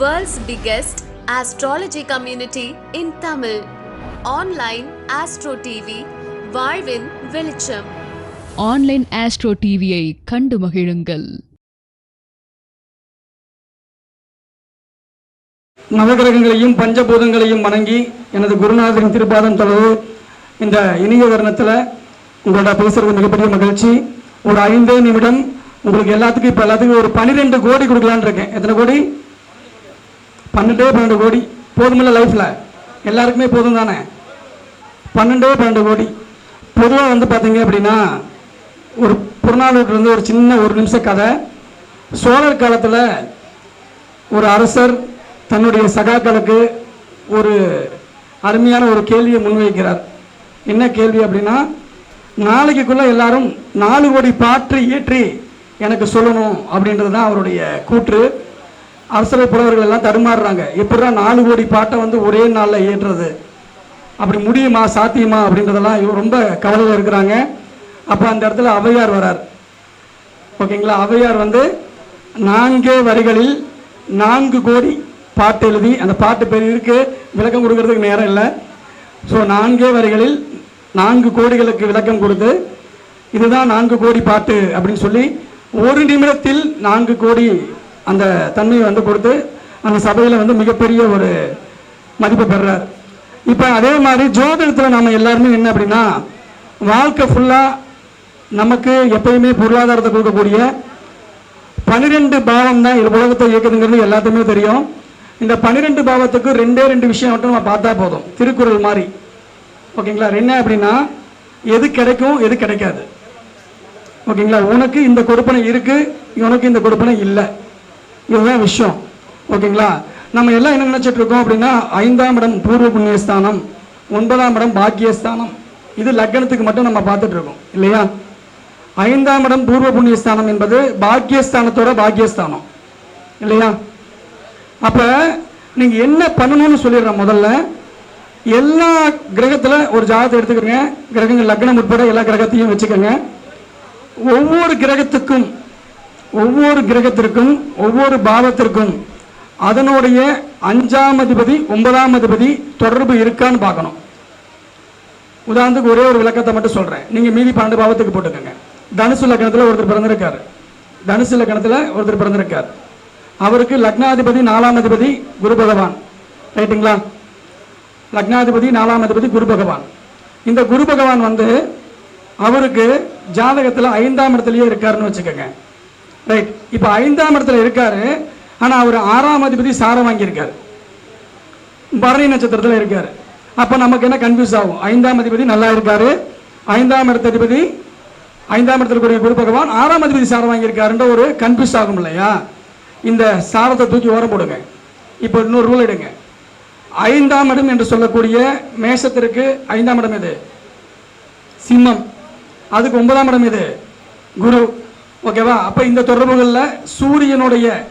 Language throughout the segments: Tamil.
World's biggest astrology community in Tamil. Online Astro TV, வாழ்வின் வெளிச்சம். ஆன்லைன் ஆஸ்ட்ரோ டிவியை கண்டு மகிழுங்கள். நவகிரகங்களையும் பஞ்சபூதங்களையும் வணங்கி எனது குருநாதரின் திருப்பாதம் தொழுது இந்த இனிய தருணத்தில் உங்களோட பேசுறது மிகப்பெரிய மகிழ்ச்சி. ஒரு ஐந்தே நிமிடம் உங்களுக்கு எல்லாத்துக்கும் இப்போ எல்லாத்துக்கும் ஒரு பன்னிரெண்டு கோடி கொடுக்கலான்னு இருக்கேன். எத்தனை கோடி? பன்னெண்டே பன்னெண்டு கோடி. போதுமில்ல லைஃப்பில் எல்லாருக்குமே போதும் தானே? பன்னெண்டே பன்னெண்டு கோடி. பொதுவாக வந்து பார்த்தீங்க அப்படின்னா ஒரு புறநானூற்றிலிருந்து ஒரு சின்ன ஒரு நிமிஷ கதை. சோழர் காலத்தில் ஒரு அரசர் தன்னுடைய சகாக்களுக்கு ஒரு அருமையான ஒரு கேள்வியை முன்வைக்கிறார். என்ன கேள்வி அப்படின்னா நாளைக்குள்ளே எல்லாரும் நாலு கோடி பாற்று இயற்றி எனக்கு சொல்லணும் அப்படின்றது தான் அவருடைய கூற்று. அரசரை புலவர்கள் எல்லாம் தடுமாறுறாங்க. எப்படா நாலு கோடி பாட்டை வந்து ஒரே நாளில் ஏற்றுறது அப்படி முடியுமா? சாத்தியமா? அப்படின்றதெல்லாம் ரொம்ப கவலையில் இருக்கிறாங்க. அப்போ அந்த இடத்துல அவையார் வரார். ஓகேங்களா? அவையார் வந்து நான்கே வரிகளில் நான்கு கோடி பாட்டு எழுதி அந்த பாட்டு பேர் இருக்கு. விளக்கம் கொடுக்கறதுக்கு நேரம் இல்லை. ஸோ நான்கே வரிகளில் நான்கு கோடிகளுக்கு விளக்கம் கொடுத்து இதுதான் நான்கு கோடி பாட்டு அப்படின்னு சொல்லி ஒரு நிமிடத்தில் நான்கு கோடி அந்த தன்மையை வந்து கொடுத்து அந்த சபையில் வந்து மிகப்பெரிய ஒரு மதிப்பை பெறார் இப்போ அதே மாதிரி ஜோதிடத்தில் நம்ம எல்லாருமே என்ன அப்படின்னா வாழ்க்கை ஃபுல்லாக நமக்கு எப்பயுமே பொருளாதாரத்தை கொடுக்கக்கூடிய பன்னிரெண்டு பாவம் தான் இந்த உலகத்தை இயக்குதுங்கிறது எல்லாத்துக்குமே தெரியும். இந்த பன்னிரெண்டு பாவத்துக்கு ரெண்டே ரெண்டு விஷயம் மட்டும் நம்ம பார்த்தா போதும். திருக்குறள் மாதிரி. ஓகேங்களா? என்ன அப்படின்னா எது கிடைக்கும் எது கிடைக்காது. ஓகேங்களா? உனக்கு இந்த கொடுப்பனை இருக்குது உனக்கு இந்த கொடுப்பனை இல்லை. இதுதான் விஷயம். ஓகேங்களா? நம்ம எல்லாம் என்ன நினைச்சிட்டு இருக்கோம் அப்படின்னா ஐந்தாம் இடம் பூர்வ புண்ணியஸ்தானம் ஒன்பதாம் இடம் பாக்கியஸ்தானம். இது லக்னத்துக்கு மட்டும் நம்ம பார்த்துட்டு இருக்கோம். இல்லையா? ஐந்தாம் இடம் பூர்வ புண்ணியஸ்தானம் என்பது பாக்கியஸ்தானத்தோட பாக்கியஸ்தானம். இல்லையா? அப்போ நீங்கள் என்ன பண்ணணும்னு சொல்லிடுறேன் முதல்ல. எல்லா கிரகத்தில் ஒரு ஜாதகத்தை எடுத்துக்கோங்க. கிரகங்கள் லக்னம் உட்பட எல்லா கிரகத்தையும் வச்சுக்கோங்க. ஒவ்வொரு கிரகத்துக்கும் ஒவ்வொரு கிரகத்திற்கும் ஒவ்வொரு பாவத்திற்கும் அதனுடைய அஞ்சாம் அதிபதி ஒன்பதாம் அதிபதி தொடர்பு இருக்கான்னு பார்க்கணும். உதாரணத்துக்கு ஒரே ஒரு விளக்கத்தை மட்டும் சொல்கிறேன் நீங்கள் மீதி பன்னெண்டு பாவத்துக்கு போட்டுக்கோங்க. தனுசு லக்னத்துல ஒருத்தர் பிறந்திருக்காரு. தனுசு லக்னத்துல ஒருத்தர் பிறந்திருக்கார். அவருக்கு லக்னாதிபதி நாலாம் அதிபதி குரு பகவான். ரைட்டுங்களா? லக்னாதிபதி நாலாம் அதிபதி குரு பகவான். இந்த குரு பகவான் வந்து அவருக்கு ஜாதகத்தில் ஐந்தாம் இடத்துலயே இருக்காருன்னு வச்சுக்கோங்க. ரைட் இப்போ ஐந்தாம் இடத்துல இருக்காரு. ஆனால் அவர் ஆறாம் அதிபதி சாரம் வாங்கியிருக்காரு. பரணி நட்சத்திரத்தில் இருக்காரு. அப்போ நமக்கு என்ன கன்ஃபியூஸ் ஆகும்? ஐந்தாம் அதிபதி நல்லா இருக்காரு. ஐந்தாம் இடத்த அதிபதி ஐந்தாம் இடத்துல கூடிய குரு பகவான் ஆறாம் அதிபதி சாரம் வாங்கியிருக்காருன்ற ஒரு கன்ஃபியூஸ் ஆகும் இல்லையா? இந்த சாரத்தை தூக்கி ஓரம் போடுங்க. இப்போ இன்னொரு ரூல் எடுங்க. ஐந்தாம் இடம் என்று சொல்லக்கூடிய மேஷத்திற்கு ஐந்தாம் இடம் எது? சிம்மம். அதுக்கு ஒன்பதாம் இடம் எது? குரு. ஓகேவா? அப்போ இந்த தொடர்புகளில் சூரியனுடைய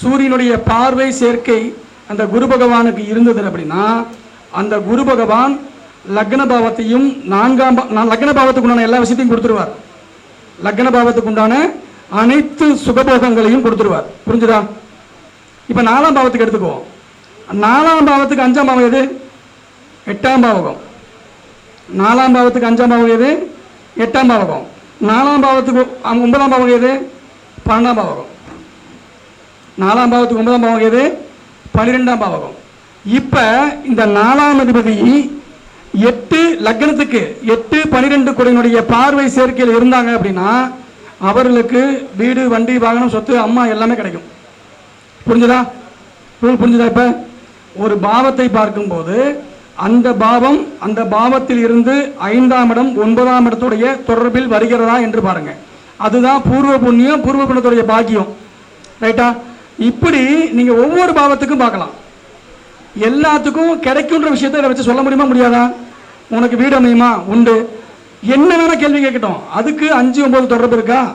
சூரியனுடைய பார்வை சேர்க்கை அந்த குரு பகவானுக்கு இருந்தது அப்படின்னா அந்த குரு பகவான் லக்ன பாவத்தையும் நான்காம் நான் லக்ன பாவத்துக்கு உண்டான எல்லா விஷயத்தையும் கொடுத்துருவார். லக்ன பாவத்துக்கு உண்டான அனைத்து சுகபோகங்களையும் கொடுத்துருவார். புரிஞ்சுதா? இப்போ நாலாம் பாவத்துக்கு எடுத்துக்குவோம். நாலாம் பாவத்துக்கு அஞ்சாம் பாவம் எது? எட்டாம் பாவகம். நாலாம் பாவத்துக்கு அஞ்சாம் பாவம் எது? எட்டாம் பாவகம். நாலாம் பாவத்துக்கு ஒன்பதாம் பாவம் எது பன்னெண்டாம் பாவகம் நாலாம் பாவத்துக்கு ஒன்பதாம் பாவம் எது பன்னிரெண்டாம் பாவகம் இப்போ இந்த நாலாம் அதிபதி எட்டு லக்னத்துக்கு எட்டு பன்னிரெண்டு குடையினுடைய பார்வை சேர்க்கையில் இருந்தாங்க அப்படின்னா அவர்களுக்கு வீடு வண்டி வாகனம் சொத்து அம்மா எல்லாமே கிடைக்கும் புரிஞ்சுதா ரூல் புரிஞ்சுதா இப்போ ஒரு பாவத்தை பார்க்கும்போது அந்த பாவம் அந்த பாவத்தில் இருந்து ஐந்தாம் இடம் ஒன்பதாம் இடத்துடைய தொடர்பில் வருகிறதா என்று பாருங்க. அதுதான் பூர்வ புண்ணியம் பூர்வ புண்ணியத்துடைய பாக்கியம். ரைட்டா இப்படி நீங்க ஒவ்வொரு பாவத்துக்கும் பார்க்கலாம். எல்லாத்துக்கும் கிடைக்குன்ற விஷயத்தை இதை வச்சு சொல்ல முடியுமா முடியாதா? உனக்கு வீடு அமையுமா? உண்டு. என்ன வேணா கேள்வி கேட்கட்டும். அதுக்கு அஞ்சு ஒன்பது தொடர்பு இருக்கா?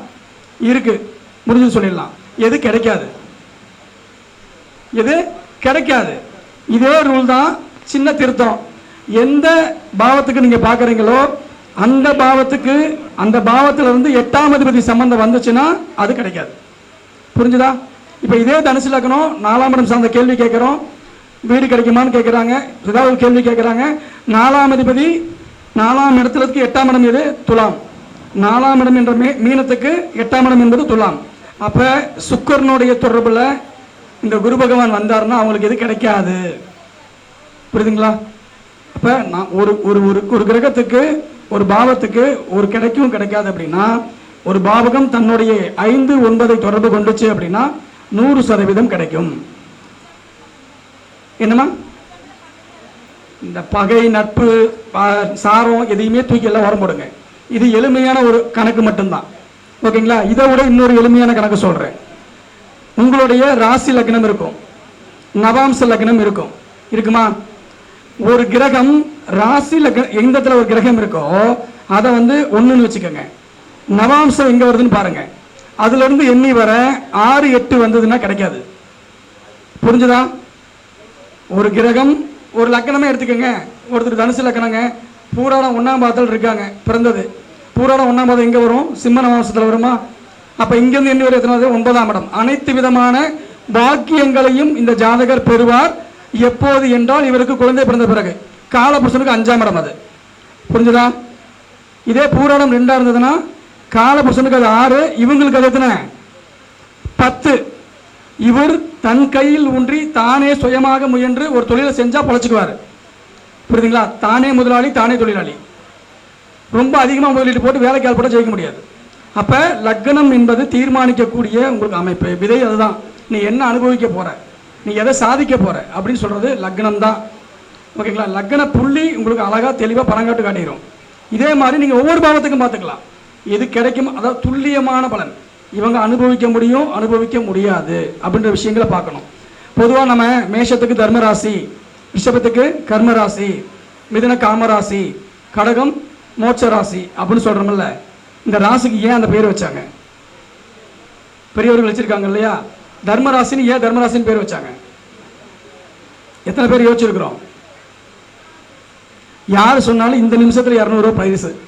இருக்கு. முடிஞ்சு சொல்லிடலாம். எது கிடைக்காது? எது கிடைக்காது? இதே ரூல் தான் சின்ன திருத்தம். எந்த பாவத்துக்கு நீங்க பார்க்குறீங்களோ அந்த பாவத்துக்கு அந்த பாவத்துல இருந்து எட்டாம் அதிபதி சம்பந்தம் வந்துச்சுன்னா அது கிடைக்காது. புரிஞ்சுதா? இப்போ இதே தனுசு லக்னம் நாலாம் இடம் சார்ந்த கேள்வி கேட்குறோம். வீடு கிடைக்குமான்னு கேட்குறாங்க. ஏதாவது ஒரு கேள்வி கேட்குறாங்க. நாலாம் அதிபதி நாலாம் இடத்துல எட்டாம் இடம் எது? துலாம். நாலாம் இடம் என்ற மீ மீனத்துக்கு எட்டாம் இடம் என்பது துலாம். அப்போ சுக்கரனுடைய தொடர்பில் இந்த குரு பகவான் வந்தாருன்னா அவங்களுக்கு எது கிடைக்காது. புரியுதுங்களா? அப்போ நான் ஒரு ஒரு ஒரு ஒரு கிரகத்துக்கு ஒரு பாவத்துக்கு ஒரு கிடைக்கும் கிடைக்காது அப்படின்னா ஒரு பாவகம் தன்னுடைய ஐந்து ஒன்பதை தொடர்பு கொண்டுச்சு அப்படின்னா நூறு சதவீதம் கிடைக்கும். என்னம்மா? இந்த பகை நட்பு சாரம் எதையுமே தூக்கி எல்லாம் உரம் போடுங்க. இது எளிமையான ஒரு கணக்கு மட்டும்தான். ஓகேங்களா? இதை விட இன்னொரு எளிமையான கணக்கு சொல்கிறேன் உங்களுடைய ராசி லக்னம் இருக்கும். நவாம்ச லக்னம் இருக்கும். இருக்குமா? ஒரு கிரகம் ராசி எந்த இடத்துல ஒரு கிரகம் இருக்கோ அதை வந்து ஒன்றுன்னு வச்சுக்கோங்க. நவாம்சம் எங்கே வருதுன்னு பாருங்க. அதுலேருந்து எண்ணி வர ஆறு எட்டு வந்ததுன்னா கிடைக்காது. புரிஞ்சுதா? ஒரு கிரகம் ஒரு லக்கணமே எடுத்துக்கோங்க. ஒருத்தர் தனுசு லக்கணங்க. பூராடம் ஒன்றாம் பாதத்தில் இருக்காங்க பிறந்தது. பூராடம் ஒன்றாம் பாதம் எங்கே வரும்? சிம்ம நவாம்சத்தில் வருமா? அப்போ இங்கேருந்து எண்ணி வர எத்தனாவது? ஒன்பதாம் இடம். அனைத்து விதமான பாக்கியங்களையும் இந்த ஜாதகர் பெறுவார். எப்போது என்றால் இவருக்கு குழந்தை பிறந்த பிறகு. காலபுருஷனுக்கு அஞ்சாம் இடம் அது. புரிஞ்சுதா? இதே பூராடம் ரெண்டாக இருந்ததுன்னா காலபுருஷனுக்கு அது ஆறு இவங்களுக்கு அது எத்தனை? பத்து. இவர் தன் கையில் ஊன்றி தானே சுயமாக முயன்று ஒரு தொழிலை செஞ்சால் பொழைச்சுக்குவார். புரியுதுங்களா? தானே முதலாளி தானே தொழிலாளி. ரொம்ப அதிகமாக முதலீட்டு போட்டு வேலைக்கு ஆள் போட ஜெயிக்க முடியாது. அப்போ லக்னம் என்பது தீர்மானிக்கக்கூடிய உங்களுக்கு அமைப்பு. விதை அதுதான். நீ என்ன அனுபவிக்க போகிற நீ எதை சாதிக்க போகிற அப்படின்னு சொல்கிறது லக்னம் தான் ஓகேங்களா? லக்ன புள்ளி உங்களுக்கு அழகா தெளிவாக பணங்காட்டு காட்டிடும் இதே மாதிரி நீங்கள் ஒவ்வொரு பாவத்துக்கும் பார்த்துக்கலாம். எது கிடைக்கும் அதாவது துல்லியமான பலன். இவங்க அனுபவிக்க முடியும் அனுபவிக்க முடியாது அப்படின்ற விஷயங்களை பார்க்கணும். பொதுவாக நம்ம மேஷத்துக்கு தர்மராசி ரிஷபத்துக்கு கர்மராசி மிதுன காமராசி கடகம் மோட்ச ராசி அப்படின்னு சொல்கிறோம்ல இந்த ராசிக்கு ஏன் அந்த பேர் வச்சாங்க? பெரியவர்கள் வச்சிருக்காங்க இல்லையா? தர்மராசின்னு ஏன் தர்மராசின்னு பேர் வச்சாங்க? எத்தனை பேர் யோசிச்சிருக்கிறோம்? யார் சொன்னாலும் இந்த நிமிஷத்தில் இரநூறுவா பரிசு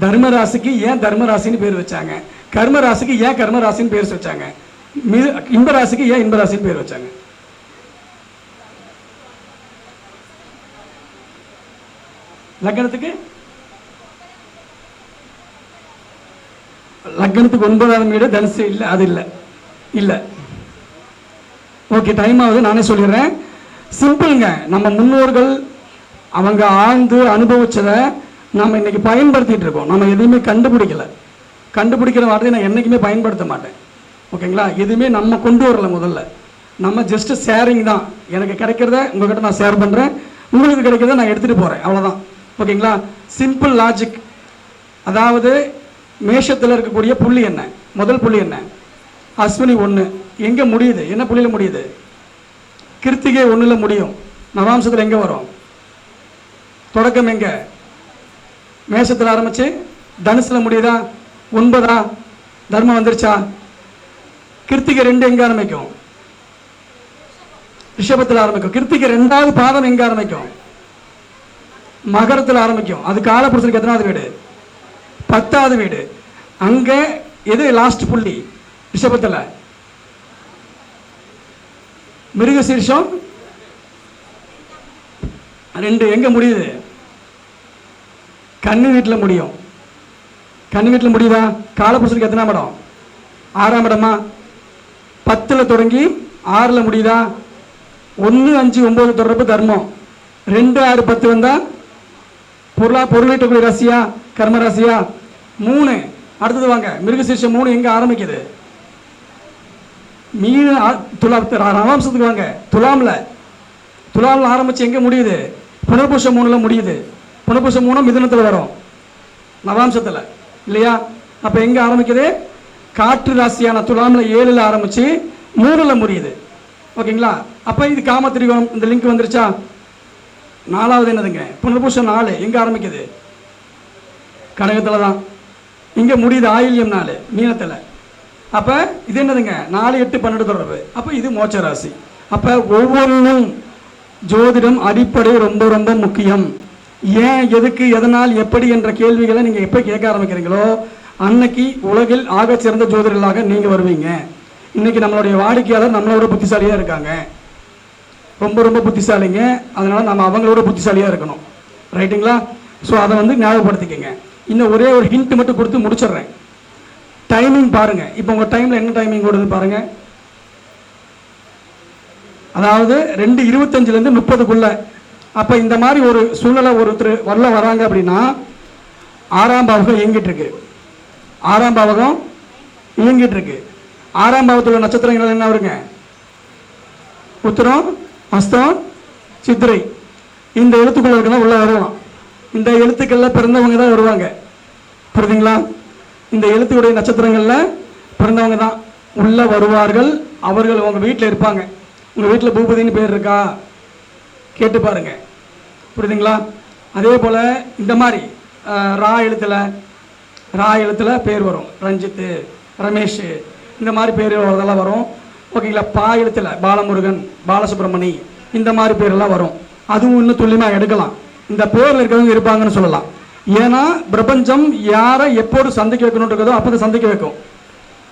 தர்மராசிக்கு ஏன் தர்மராசின்னு பேர் வச்சாங்க? கர்மராசிக்கு ஏன் கர்மராசின்னு பேர் வச்சாங்க? மி- இன்பராசிக்கு ஏன் இன்பராசின்னு பேர் வச்சாங்க? லக்னத்துக்கு லக்னத்துக்கு ஒன்பதாம் வீடு தனுசு இல்லை அது இல்லை. இல்லை. ஓகே டைம் ஆகுது நானே சொல்லிடுறேன். சிம்பிளுங்க நம்ம முன்னோர்கள் அவங்க ஆழ்ந்து அனுபவிச்சதை நம்ம இன்னைக்கு பயன்படுத்திட்டு இருக்கோம். நம்ம எதுவுமே கண்டுபிடிக்கல. கண்டுபிடிக்கிற வார்த்தையை நான் என்றைக்குமே பயன்படுத்த மாட்டேன். ஓகேங்களா எதுவுமே நம்ம கொண்டு வரல முதல்ல. நம்ம ஜஸ்ட் ஷேரிங் தான். எனக்கு கிடைக்கிறத உங்ககிட்ட நான் ஷேர் பண்ணுறேன் உங்களுக்கு கிடைக்கிறத நான் எடுத்துகிட்டு போகிறேன் அவ்வளோதான் ஓகேங்களா சிம்பிள் லாஜிக் அதாவது மேஷத்தில் இருக்கக்கூடிய புள்ளி என்ன? முதல் புள்ளி என்ன? அஸ்வினி ஒன்று எங்கே முடியுது? என்ன புள்ளியில் முடியுது? கிருத்திகை ஒன்றில் முடியும். நவாம்சத்தில் எங்கே வரும்? தொடக்கம் எங்கே? மேஷத்தில் ஆரம்பிச்சு தனுசில் முடியுதா? ஒன்பதா? தர்மம் வந்துருச்சா? கிருத்திகை ரெண்டு எங்க ஆரம்பிக்கும்? ரிஷபத்தில் ஆரம்பிக்கும். கிருத்திகை ரெண்டாவது பாதம் எங்க ஆரம்பிக்கும்? மகரத்தில் ஆரம்பிக்கும். அது காலப்புருஷனுக்கு எத்தனாவது வீடு? பத்தாவது வீடு. அங்க எது லாஸ்ட் புள்ளி? ரிஷபத்தில். மிருகசீர்ஷம். ரெண்டு எங்க முடியுது? கண்ணு வீட்டில் முடியும். கண்ணு வீட்டில் முடியுதா? காலப்புருஷனுக்கு எத்தனாம் இடம் ஆறாம் இடமா பத்தில் தொடங்கி ஆறில் முடியுதா? ஒன்று அஞ்சு ஒம்பது தொடர்பு தர்மம். ரெண்டு ஆறு பத்து வந்தா பொருளா பொருளீட்டக்கூடிய ராசியா? கர்ம ராசியா? மூணு. அடுத்தது வாங்க. மிருகசீர்ஷம் மூணு எங்கே ஆரம்பிக்குது? மீன் துலா நவாம்சத்துக்கு வாங்க. துலாமில். துலாமில் ஆரம்பித்து எங்கே முடியுது? புனர்பூஷம் மூணில் முடியுது. புனர்பூஷம் மூணு மிதனத்தில் வரும். நவாம்சத்தில். இல்லையா? அப்போ எங்கே ஆரம்பிக்குது? காற்று ராசியான துலாமில் ஏழில் ஆரம்பித்து மூணில் முடியுது. ஓகேங்களா? அப்போ இது காமத்திரிகோணம். இந்த லிங்க் வந்துருச்சா? நாலாவது என்னதுங்க? புனர்பூஷம் நாலு. எங்கே ஆரம்பிக்குது? கடகத்தில் தான். இங்கே முடியுது ஆயில்யம் நாலு மீனத்தில். அப்போ இது என்னதுங்க? நாலு எட்டு பன்னெண்டு தொடர்பு. அப்போ இது மோட்ச ராசி அப்போ ஒவ்வொன்றும் ஜோதிடம் அடிப்படை ரொம்ப ரொம்ப முக்கியம். ஏன் எதுக்கு எதனால் எப்படி என்ற கேள்விகளை நீங்கள் எப்போ கேட்க ஆரம்பிக்கிறீங்களோ அன்னைக்கு உலகில் ஆக சிறந்த ஜோதிடர்களாக நீங்கள் வருவீங்க. இன்னைக்கு நம்மளுடைய வாடிக்கையாளர் நம்மளோட புத்திசாலியாக இருக்காங்க. ரொம்ப ரொம்ப புத்திசாலிங்க. அதனால் நம்ம அவங்களோட புத்திசாலியாக இருக்கணும். ரைட்டுங்களா ஸோ அதை வந்து ஞாபகப்படுத்திக்கங்க. இன்னும் ஒரே ஒரு ஹிண்ட் மட்டும் கொடுத்து முடிச்சிடுறேன். டைமிங் பாருங்க. இப்போ உங்கள் டைமில் என்ன டைமிங் ஓடுது பாருங்க. அதாவது ரெண்டு இருபத்தஞ்சிலேருந்து முப்பதுக்குள்ள. அப்போ இந்த மாதிரி ஒரு சூழ்நிலை ஒருத்தர் வரல வராங்க அப்படின்னா ஆறாம் பாவகம் இயங்கிட்டு இருக்கு. ஆறாம் பாவகம் இயங்கிட்டு இருக்கு. ஆறாம் பாவத்தில் நட்சத்திரங்கள் என்ன வருங்க? உத்திரம் அஸ்தம் சித்திரை. இந்த எழுத்துக்குள்ள இருக்குன்னா உள்ள வரலாம். இந்த எழுத்துக்கள்ல பிறந்தவங்க தான் வருவாங்க. புரியுதுங்களா? இந்த எழுத்துடைய நட்சத்திரங்களில் பிறந்தவங்க தான். உள்ளே வருவார்கள் அவர்கள் உங்கள் வீட்டில் இருப்பாங்க. உங்கள் வீட்டில் பூபதின்னு பேர் இருக்கா? கேட்டு பாருங்க. புரியுதுங்களா? அதே போல் இந்த மாதிரி ரா எழுத்தில் ரா எழுத்தில் பேர் வரும். ரஞ்சித்து ரமேஷ் இந்த மாதிரி பேர் வரதெல்லாம் வரும். ஓகேங்களா? பா எழுத்தில் பாலமுருகன் பாலசுப்ரமணி இந்த மாதிரி பேரெல்லாம் வரும். அதுவும் இன்னும் துல்லியமாக எடுக்கலாம். இந்த பேரில் இருக்கிறவங்க இருப்பாங்கன்னு சொல்லலாம். ஏன்னா பிரபஞ்சம் யாரை எப்போது சந்திக்க வைக்கணும் இருக்குதோ அப்போ சந்திக்க வைக்கும்.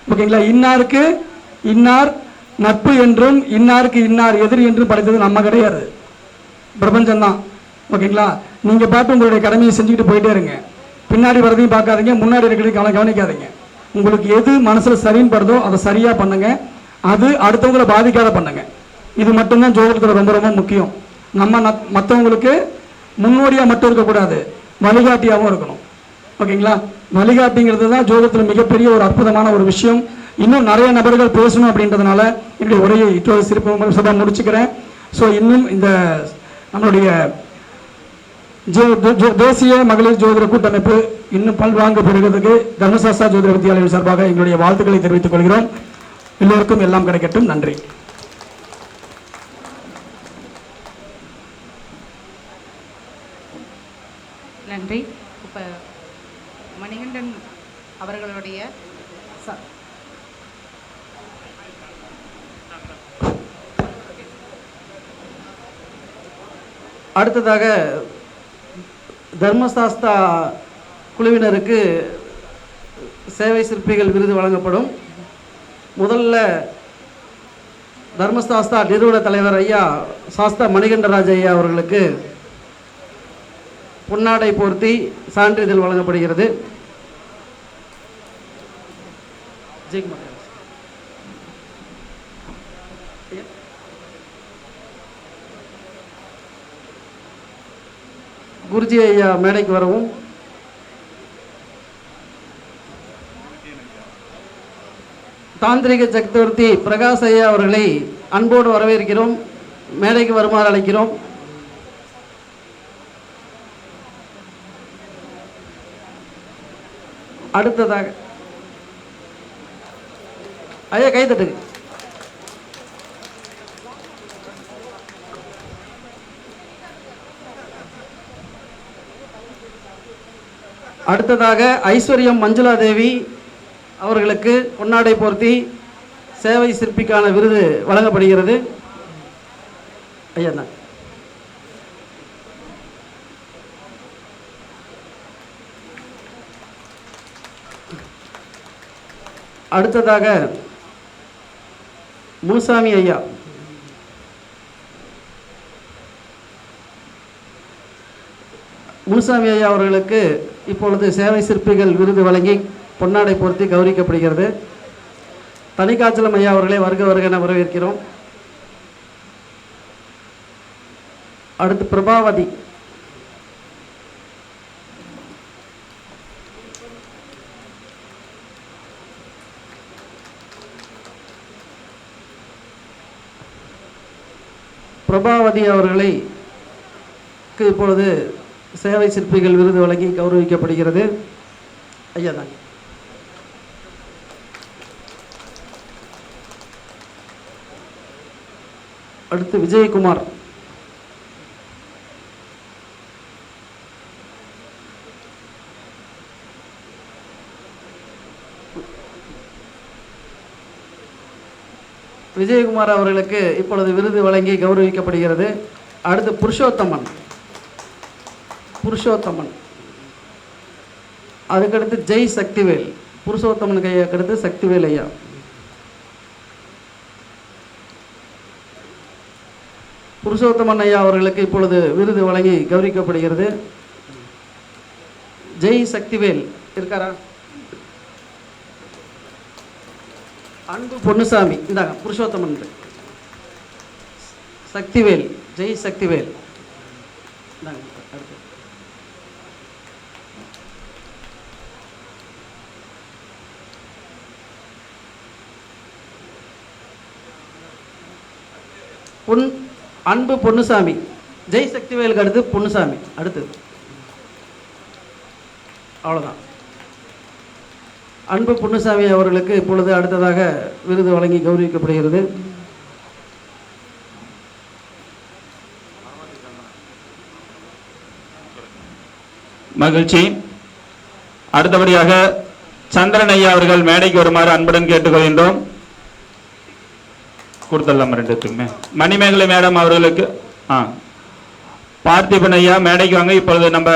ஓகேங்களா? இன்னாருக்கு இன்னார் நட்பு என்றும் இன்னாருக்கு இன்னார் எதிரி என்றும் படைத்தது நம்ம கிடையாது. பிரபஞ்சம் தான். ஓகேங்களா? நீங்கள் பாட்டு உங்களுடைய கடமையை செஞ்சுக்கிட்டு போயிட்டே இருங்க. பின்னாடி வரதையும் பார்க்காதீங்க முன்னாடி இருக்கிறதையும் கவனம் கவனிக்காதீங்க. உங்களுக்கு எது மனசில் சரின்னு படுதோ அதை சரியாக பண்ணுங்க. அது அடுத்தவங்களை பாதிக்காத பண்ணுங்க. இது மட்டும்தான் ஜோதிடத்தில் ரொம்ப ரொம்ப முக்கியம். நம்ம நத்- மற்றவங்களுக்கு முன்னோடியாக மட்டும் இருக்கக்கூடாது. வழிகாட்டியாகவும் இருக்கணும். ஓகேங்களா? வழிகாட்டிங்கிறது தான் ஜோதத்தில் மிகப்பெரிய ஒரு அற்புதமான ஒரு விஷயம். இன்னும் நிறைய நபர்கள் பேசணும் அப்படின்றதுனால என்னுடைய உரையை இப்போது சிறப்பு சதா முடிச்சுக்கிறேன். ஸோ இன்னும் இந்த நம்மளுடைய ஜோ- ஜோ- தேசிய மகளிர் ஜோதிட கூட்டமைப்பு இன்னும் பல்வாங்க பெறுகிறதுக்கு தர்மசாஸ்தா ஜோதிட வித்தியாலயம் சார்பாக எங்களுடைய வாழ்த்துக்களை தெரிவித்துக் கொள்கிறோம். எல்லோருக்கும் எல்லாம் கிடைக்கட்டும். நன்றி இப்போ மணிகண்டன் அவர்களுடைய ச- அடுத்ததாக தர்மசாஸ்தா குழுவினருக்கு சேவை சிற்பிகள் விருது வழங்கப்படும். முதல்ல தர்மசாஸ்தா நிறுவன தலைவர் ஐயா சாஸ்தா மணிகண்டராஜ் ஐயா அவர்களுக்கு பொன்னாடை போர்த்தி சான்றிதழ் வழங்கப்படுகிறது. ஜெயக்குமார் குருஜி ஐயா மேடைக்கு வரவும். தாந்திரிக சக்கரவர்த்தி பிரகாஷ் ஐயா அவர்களை அன்போடு வரவேற்கிறோம். மேடைக்கு வருமாறு அழைக்கிறோம். அடுத்ததாக அதே கை தட்டுங்க. அடுத்ததாக ஐஸ்வர்யம் மஞ்சுளா தேவி அவர்களுக்கு பொன்னாடை போர்த்தி சேவை சிற்பிக்கான விருது வழங்கப்படுகிறது. ஐயா அடுத்ததாக முனுசாமி ஐயா. முனுசாமி ஐயா அவர்களுக்கு இப்பொழுது சேவை சிற்பிகள் விருது வழங்கி பொன்னாடை பொருத்தி கௌரவிக்கப்படுகிறது. தனிக்காய்ச்சலம் ஐயா அவர்களை வருக வருக என வரவேற்கிறோம். அடுத்து பிரபாவதி. பிரபாவதி அவர்களை இப்பொழுது சேவை சிற்பிகள் விருது வழங்கி கௌரவிக்கப்படுகிறது. ஐயா தான் அடுத்து விஜயகுமார். விஜயகுமார் அவர்களுக்கு இப்பொழுது விருது வழங்கி கௌரவிக்கப்படுகிறது. அடுத்து புருஷோத்தமன். புருஷோத்தமன். அதுக்கடுத்து ஜெய் சக்திவேல். புருஷோத்தமன் கையாக்கு சக்திவேல் ஐயா. புருஷோத்தமன் ஐயா அவர்களுக்கு இப்பொழுது விருது வழங்கி கௌரவிக்கப்படுகிறது. ஜெய் சக்திவேல். இருக்காரா? அன்பு பொன்னுசாமி. இந்தாங்க புருஷோத்தமன் சக்திவேல் ஜெய் சக்திவேல். இந்தாங்க அடுத்து. பொன் அன்பு பொன்னுசாமி. ஜெய் சக்திவேலுக்கு அடுத்து பொன்னுசாமி. அடுத்து. அவ்வளோதான் அன்பு பொன்னுசாமி அவர்களுக்கு இப்பொழுது அடுத்ததாக விருது வழங்கி கௌரவிக்கப்படுகிறது. மகிழ்ச்சி. அடுத்தபடியாக சந்திரன் ஐயா அவர்கள் மேடைக்கு வருமாறு அன்புடன் கேட்டுக்கொள்கின்றோம். கொடுத்துடலாம் ரெண்டுத்துக்குமே மணிமேகலை மேடம் அவர்களுக்கு ஆ. பார்த்திபன் ஐயா மேடைக்கு வாங்க இப்பொழுது நம்ம